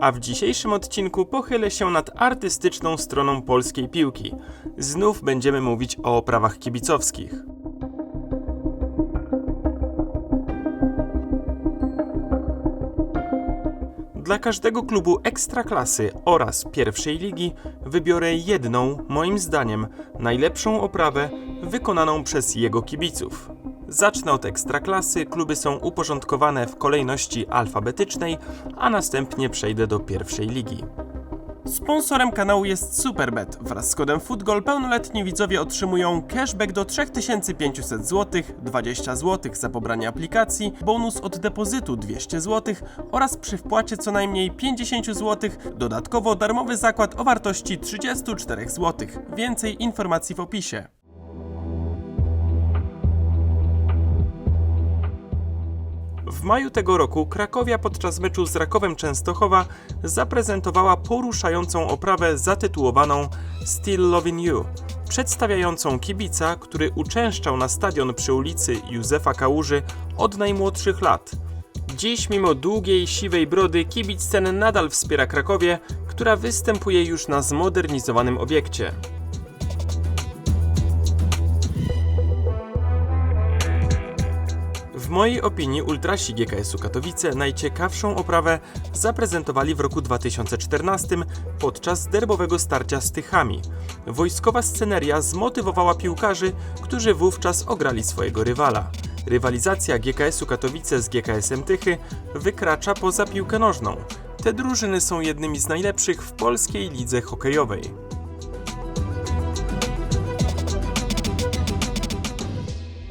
A w dzisiejszym odcinku pochylę się nad artystyczną stroną polskiej piłki. Znów będziemy mówić o oprawach kibicowskich. Dla każdego klubu ekstraklasy oraz pierwszej ligi wybiorę jedną, moim zdaniem, najlepszą oprawę wykonaną przez jego kibiców. Zacznę od ekstraklasy, kluby są uporządkowane w kolejności alfabetycznej, a następnie przejdę do pierwszej ligi. Sponsorem kanału jest Superbet. Wraz z kodem FUTGOL pełnoletni widzowie otrzymują cashback do 3500 zł, 20 zł za pobranie aplikacji, bonus od depozytu 200 zł oraz przy wpłacie co najmniej 50 zł, dodatkowo darmowy zakład o wartości 34 zł. Więcej informacji w opisie. W maju tego roku Krakowia podczas meczu z Rakowem Częstochowa zaprezentowała poruszającą oprawę zatytułowaną Still Loving You, przedstawiającą kibica, który uczęszczał na stadion przy ulicy Józefa Kałuży od najmłodszych lat. Dziś, mimo długiej, siwej brody, kibic ten nadal wspiera Krakowię, która występuje już na zmodernizowanym obiekcie. Mojej opinii ultrasi GKS-u Katowice najciekawszą oprawę zaprezentowali w roku 2014 podczas derbowego starcia z Tychami. Wojskowa sceneria zmotywowała piłkarzy, którzy wówczas ograli swojego rywala. Rywalizacja GKS-u Katowice z GKS-em Tychy wykracza poza piłkę nożną. Te drużyny są jednymi z najlepszych w polskiej lidze hokejowej.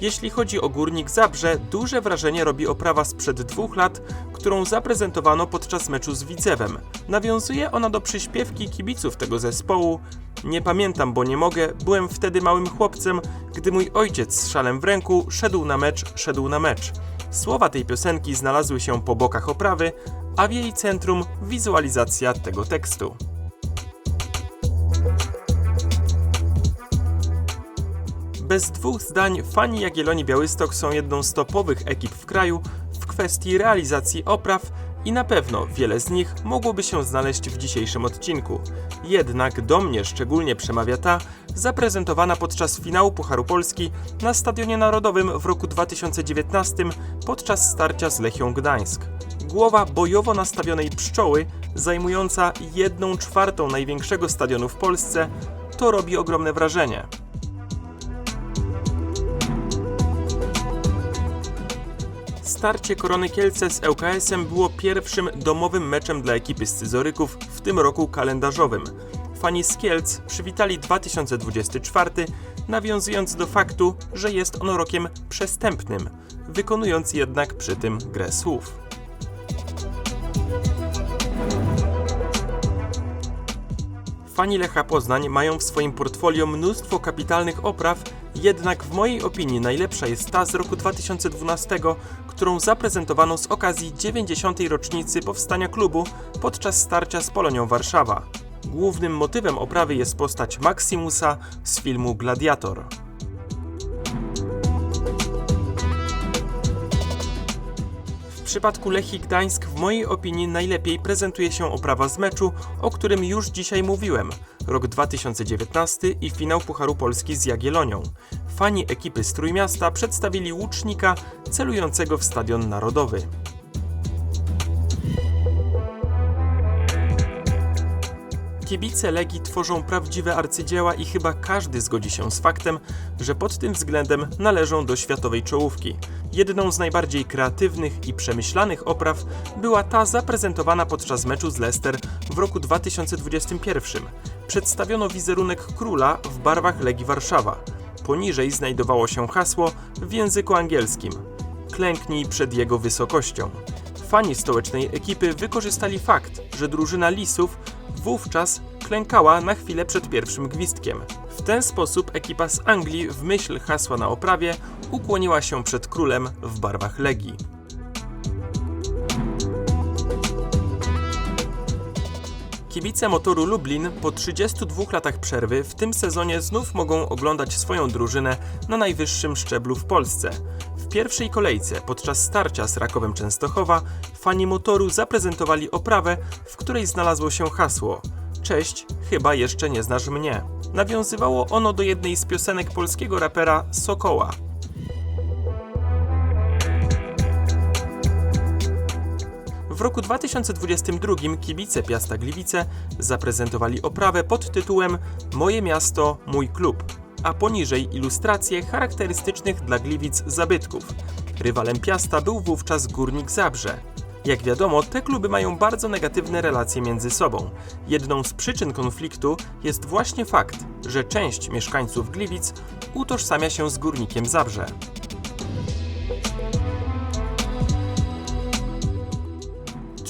Jeśli chodzi o Górnik Zabrze, duże wrażenie robi oprawa sprzed dwóch lat, którą zaprezentowano podczas meczu z Widzewem. Nawiązuje ona do przyśpiewki kibiców tego zespołu. Nie pamiętam, bo nie mogę, byłem wtedy małym chłopcem, gdy mój ojciec z szalem w ręku szedł na mecz, szedł na mecz. Słowa tej piosenki znalazły się po bokach oprawy, a w jej centrum wizualizacja tego tekstu. Bez dwóch zdań fani Jagiellonii Białystok są jedną z topowych ekip w kraju w kwestii realizacji opraw i na pewno wiele z nich mogłoby się znaleźć w dzisiejszym odcinku. Jednak do mnie szczególnie przemawia ta, zaprezentowana podczas finału Pucharu Polski na Stadionie Narodowym w roku 2019 podczas starcia z Lechią Gdańsk. Głowa bojowo nastawionej pszczoły, zajmująca jedną czwartą największego stadionu w Polsce, to robi ogromne wrażenie. Starcie Korony Kielce z ŁKS-em było pierwszym domowym meczem dla ekipy Scyzoryków w tym roku kalendarzowym. Fani z Kielc przywitali 2024, nawiązując do faktu, że jest on rokiem przestępnym, wykonując jednak przy tym grę słów. Fani Lecha Poznań mają w swoim portfolio mnóstwo kapitalnych opraw, jednak w mojej opinii najlepsza jest ta z roku 2012, którą zaprezentowano z okazji 90. rocznicy powstania klubu podczas starcia z Polonią Warszawa. Głównym motywem oprawy jest postać Maximusa z filmu Gladiator. W przypadku Lechii Gdańsk w mojej opinii najlepiej prezentuje się oprawa z meczu, o którym już dzisiaj mówiłem. Rok 2019 i finał Pucharu Polski z Jagiellonią. Fani ekipy z Trójmiasta przedstawili łucznika celującego w Stadion Narodowy. Kibice Legii tworzą prawdziwe arcydzieła i chyba każdy zgodzi się z faktem, że pod tym względem należą do światowej czołówki. Jedną z najbardziej kreatywnych i przemyślanych opraw była ta zaprezentowana podczas meczu z Leicester w roku 2021. Przedstawiono wizerunek króla w barwach Legii Warszawa. Poniżej znajdowało się hasło w języku angielskim: Klęknij przed jego wysokością. Fani stołecznej ekipy wykorzystali fakt, że drużyna Lisów wówczas klękała na chwilę przed pierwszym gwizdkiem. W ten sposób ekipa z Anglii w myśl hasła na oprawie ukłoniła się przed królem w barwach Legii. Kibice motoru Lublin po 32 latach przerwy w tym sezonie znów mogą oglądać swoją drużynę na najwyższym szczeblu w Polsce. Pierwszej kolejce podczas starcia z Rakowem Częstochowa fani motoru zaprezentowali oprawę, w której znalazło się hasło Cześć, chyba jeszcze nie znasz mnie. Nawiązywało ono do jednej z piosenek polskiego rapera Sokoła. W roku 2022 kibice Piasta Gliwice zaprezentowali oprawę pod tytułem Moje miasto, mój klub, a poniżej ilustracje charakterystycznych dla Gliwic zabytków. Rywalem Piasta był wówczas Górnik Zabrze. Jak wiadomo, te kluby mają bardzo negatywne relacje między sobą. Jedną z przyczyn konfliktu jest właśnie fakt, że część mieszkańców Gliwic utożsamia się z Górnikiem Zabrze.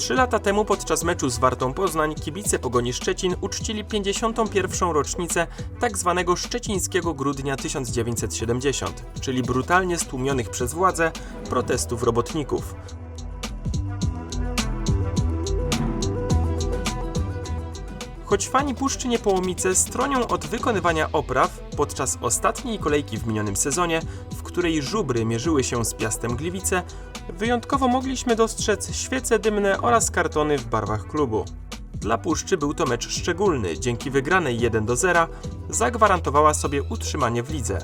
Trzy lata temu podczas meczu z Wartą Poznań kibice Pogoni Szczecin uczcili 51. rocznicę tzw. szczecińskiego grudnia 1970, czyli brutalnie stłumionych przez władze protestów robotników. Choć fani Puszczy Niepołomice stronią od wykonywania opraw podczas ostatniej kolejki w minionym sezonie, w której żubry mierzyły się z Piastem Gliwice, wyjątkowo mogliśmy dostrzec świece dymne oraz kartony w barwach klubu. Dla Puszczy był to mecz szczególny, dzięki wygranej 1 do 0 zagwarantowała sobie utrzymanie w lidze.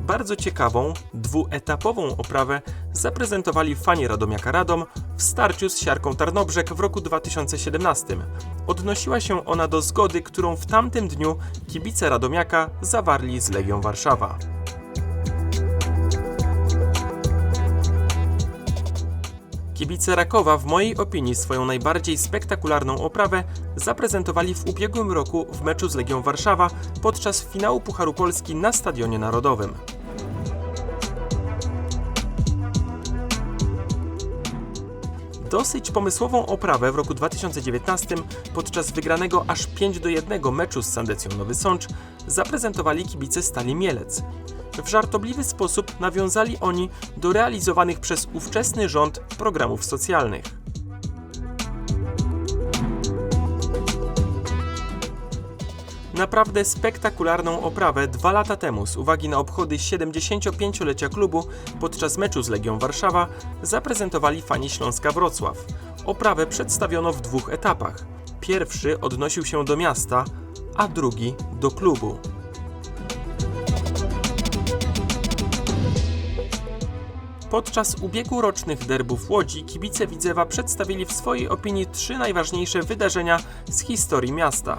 Bardzo ciekawą, dwuetapową oprawę zaprezentowali fani Radomiaka Radom w starciu z Siarką Tarnobrzeg w roku 2017. Odnosiła się ona do zgody, którą w tamtym dniu kibice Radomiaka zawarli z Legią Warszawa. Kibice Rakowa w mojej opinii swoją najbardziej spektakularną oprawę zaprezentowali w ubiegłym roku w meczu z Legią Warszawa podczas finału Pucharu Polski na Stadionie Narodowym. Dosyć pomysłową oprawę w roku 2019 podczas wygranego aż 5 do 1 meczu z Sandecją Nowy Sącz zaprezentowali kibice Stali Mielec. W żartobliwy sposób nawiązali oni do realizowanych przez ówczesny rząd programów socjalnych. Naprawdę spektakularną oprawę dwa lata temu z uwagi na obchody 75-lecia klubu podczas meczu z Legią Warszawa zaprezentowali fani Śląska Wrocław. Oprawę przedstawiono w dwóch etapach. Pierwszy odnosił się do miasta, a drugi do klubu. Podczas ubiegłorocznych derbów Łodzi kibice Widzewa przedstawili w swojej opinii trzy najważniejsze wydarzenia z historii miasta.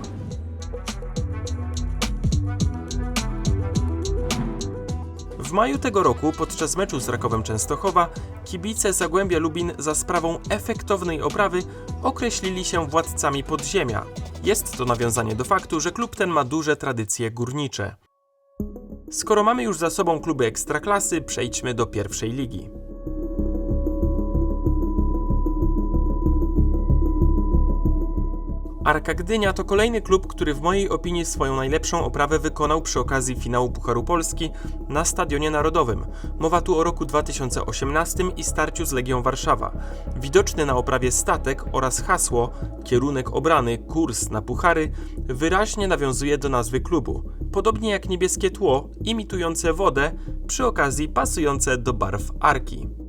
Maju tego roku, podczas meczu z Rakowem Częstochowa, kibice Zagłębia Lubin za sprawą efektownej oprawy określili się władcami podziemia. Jest to nawiązanie do faktu, że klub ten ma duże tradycje górnicze. Skoro mamy już za sobą kluby ekstraklasy, przejdźmy do pierwszej ligi. Arka Gdynia to kolejny klub, który w mojej opinii swoją najlepszą oprawę wykonał przy okazji finału Pucharu Polski na Stadionie Narodowym. Mowa tu o roku 2018 i starciu z Legią Warszawa. Widoczny na oprawie statek oraz hasło kierunek obrany, kurs na puchary wyraźnie nawiązuje do nazwy klubu. Podobnie jak niebieskie tło imitujące wodę, przy okazji pasujące do barw Arki.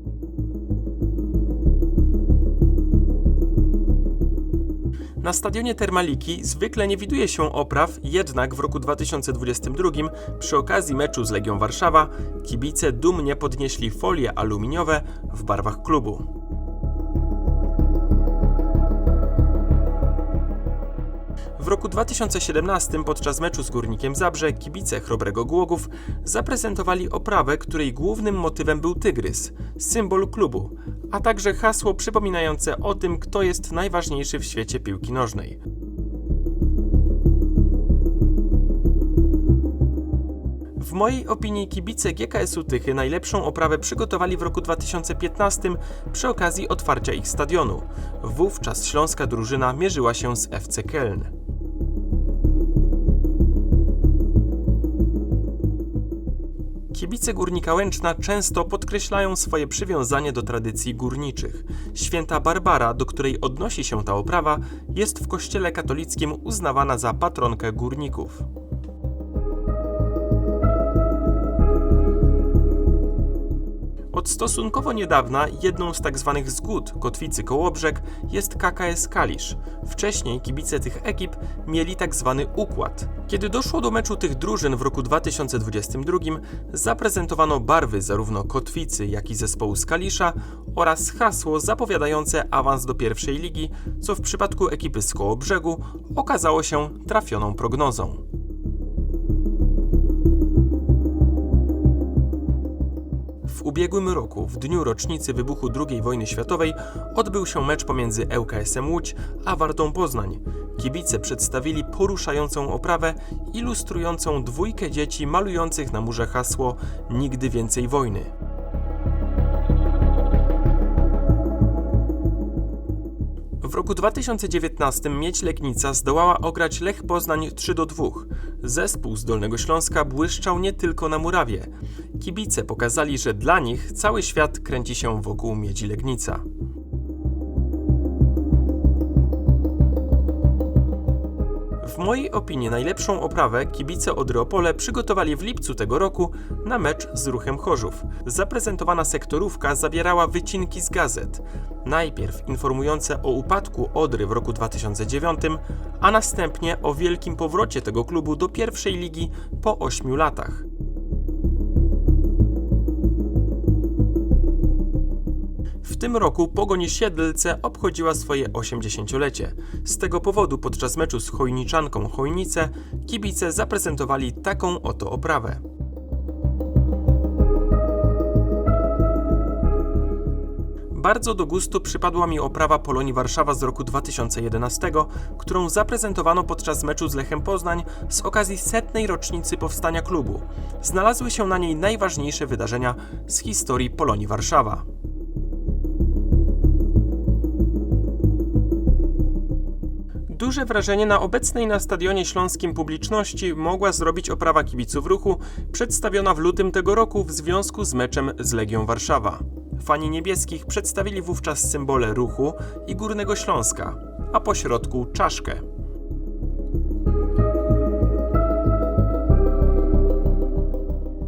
Na stadionie Termaliki zwykle nie widuje się opraw, jednak w roku 2022 przy okazji meczu z Legią Warszawa kibice dumnie podnieśli folie aluminiowe w barwach klubu. W roku 2017 podczas meczu z Górnikiem Zabrze kibice Chrobrego Głogów zaprezentowali oprawę, której głównym motywem był tygrys, symbol klubu, a także hasło przypominające o tym, kto jest najważniejszy w świecie piłki nożnej. W mojej opinii kibice GKS-u Tychy najlepszą oprawę przygotowali w roku 2015 przy okazji otwarcia ich stadionu. Wówczas śląska drużyna mierzyła się z FC Köln. Kibice Górnika Łęczna często podkreślają swoje przywiązanie do tradycji górniczych. Święta Barbara, do której odnosi się ta oprawa, jest w kościele katolickim uznawana za patronkę górników. Od stosunkowo niedawna jedną z tak zwanych zgód Kotwicy Kołobrzeg jest KKS Kalisz. Wcześniej kibice tych ekip mieli tak zwany układ. Kiedy doszło do meczu tych drużyn w roku 2022, zaprezentowano barwy zarówno Kotwicy, jak i zespołu z Kalisza oraz hasło zapowiadające awans do pierwszej ligi, co w przypadku ekipy z Kołobrzegu okazało się trafioną prognozą. W ubiegłym roku, w dniu rocznicy wybuchu II wojny światowej, odbył się mecz pomiędzy ŁKS-em Łódź a Wartą Poznań. Kibice przedstawili poruszającą oprawę ilustrującą dwójkę dzieci malujących na murze hasło Nigdy więcej wojny. W roku 2019 Miedź Legnica zdołała ograć Lech Poznań 3 do 2. Zespół z Dolnego Śląska błyszczał nie tylko na murawie. Kibice pokazali, że dla nich cały świat kręci się wokół Miedzi Legnica. W mojej opinii najlepszą oprawę kibice Odryopole przygotowali w lipcu tego roku na mecz z Ruchem Chorzów. Zaprezentowana sektorówka zawierała wycinki z gazet. Najpierw informujące o upadku Odry w roku 2009, a następnie o wielkim powrocie tego klubu do pierwszej ligi po 8 latach. W tym roku Pogoń Siedlce obchodziła swoje 80-lecie. Z tego powodu podczas meczu z Chojniczanką Chojnice kibice zaprezentowali taką oto oprawę. Bardzo do gustu przypadła mi oprawa Polonii Warszawa z roku 2011, którą zaprezentowano podczas meczu z Lechem Poznań z okazji setnej rocznicy powstania klubu. Znalazły się na niej najważniejsze wydarzenia z historii Polonii Warszawa. Duże wrażenie na obecnej na Stadionie Śląskim publiczności mogła zrobić oprawa kibiców ruchu przedstawiona w lutym tego roku w związku z meczem z Legią Warszawa. Fani niebieskich przedstawili wówczas symbole ruchu i Górnego Śląska, a po środku czaszkę.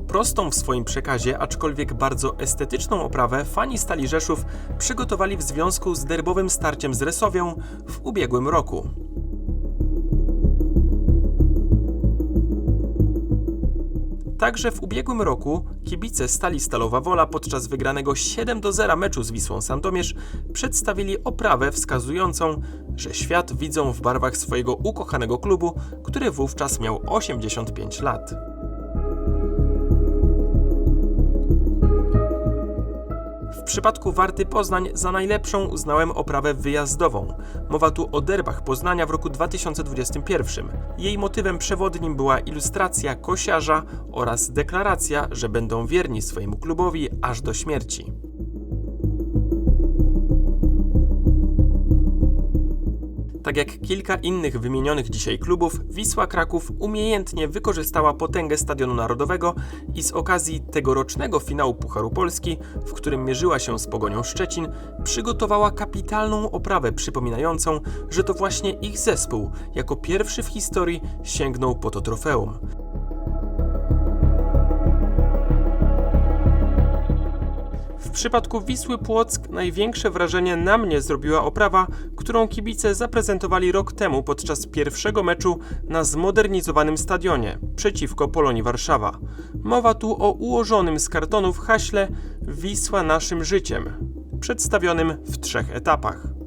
Prostą w swoim przekazie, aczkolwiek bardzo estetyczną oprawę fani Stali Rzeszów przygotowali w związku z derbowym starciem z Resowią w ubiegłym roku. Także w ubiegłym roku kibice Stali Stalowa Wola podczas wygranego 7 do 0 meczu z Wisłą Sandomierz przedstawili oprawę wskazującą, że świat widzą w barwach swojego ukochanego klubu, który wówczas miał 85 lat. Przypadku Warty Poznań za najlepszą uznałem oprawę wyjazdową. Mowa tu o derbach Poznania w roku 2021. Jej motywem przewodnim była ilustracja kosiarza oraz deklaracja, że będą wierni swojemu klubowi aż do śmierci. Tak jak kilka innych wymienionych dzisiaj klubów, Wisła Kraków umiejętnie wykorzystała potęgę Stadionu Narodowego i z okazji tegorocznego finału Pucharu Polski, w którym mierzyła się z Pogonią Szczecin, przygotowała kapitalną oprawę przypominającą, że to właśnie ich zespół jako pierwszy w historii sięgnął po to trofeum. Przypadku Wisły Płock największe wrażenie na mnie zrobiła oprawa, którą kibice zaprezentowali rok temu podczas pierwszego meczu na zmodernizowanym stadionie przeciwko Polonii Warszawa. Mowa tu o ułożonym z kartonów haśle Wisła naszym życiem, przedstawionym w trzech etapach.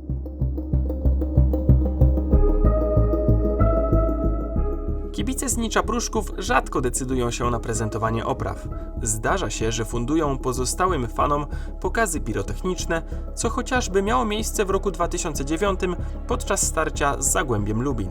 Kibice z Nicza Pruszków rzadko decydują się na prezentowanie opraw. Zdarza się, że fundują pozostałym fanom pokazy pirotechniczne, co chociażby miało miejsce w roku 2009 podczas starcia z Zagłębiem Lubin.